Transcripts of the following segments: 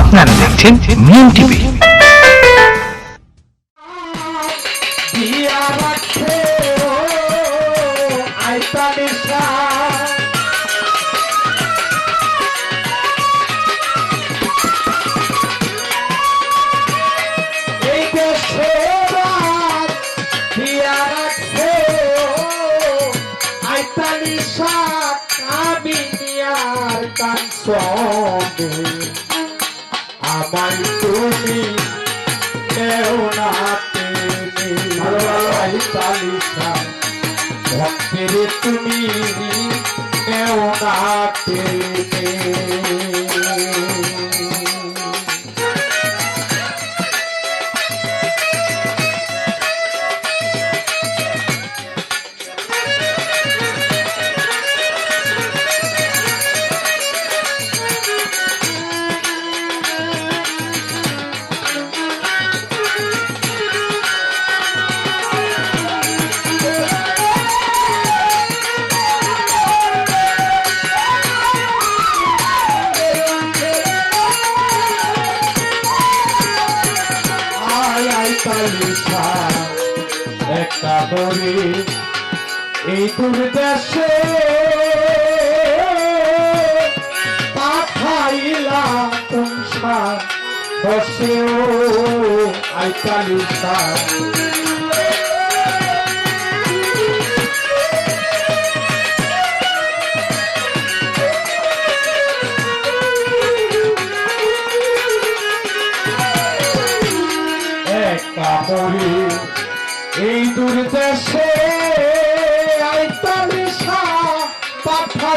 আপনারা দেখছেন মিম টিভি। আমার তুমি কেউ না ভালোবাসাই চালিসা ভক্তের তুমি কেউ না চালিসা একটা বড়ি এই দুর্দেশে পাঠাইলা তুমসা বসেও আয়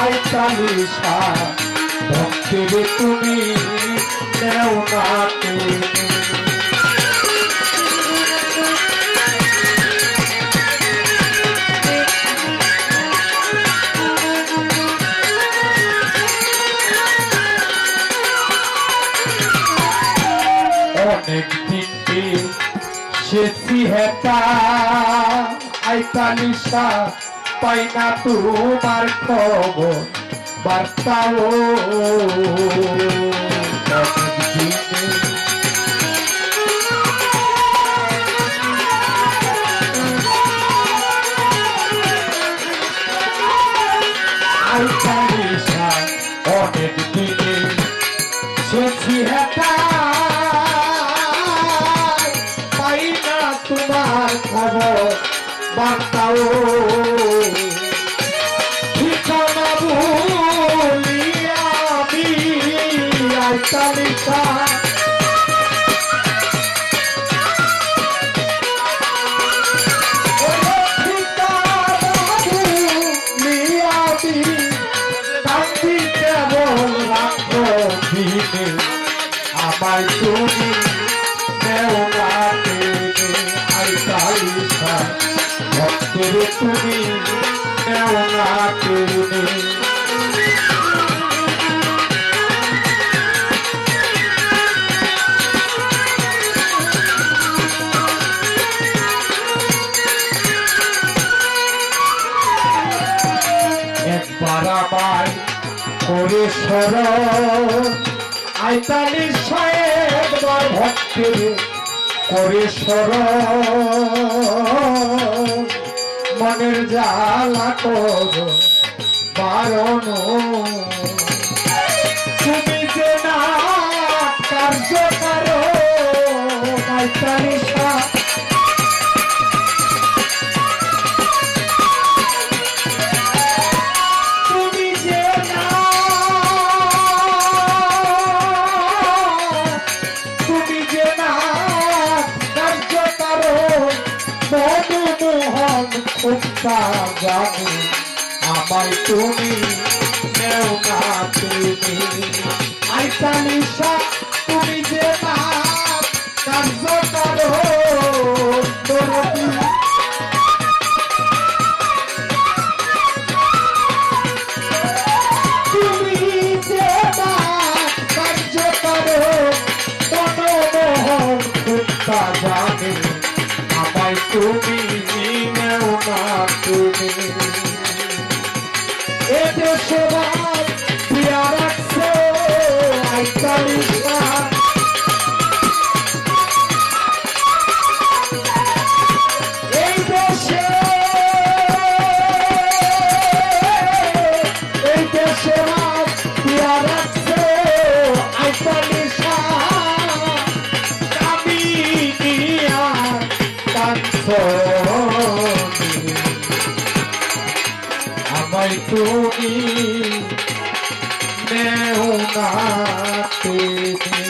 আইতালিশা ভক্তের তুমি নেও না অনেক দিনকে শেষি হেতা আইতালিশা পাই না তোমার খবর বার্তাও। অনেক দিনে আইতালিশা বার্তাও। ঠিকানা ভুলিয়া আমি আইতালিশা আমায় তুমি ভক্তের তুমি নেও না টেনে একবার আমায় করে সর আইতালি একবার ভক্তের করে সর মনের জ্বালা কর বারণ করো জানি আমায় তুমি নেও না তুমি। আইসা নিশা তুমি যে না কার্য করো। দরদি তুমি আমায় তুমি নেও না তুমি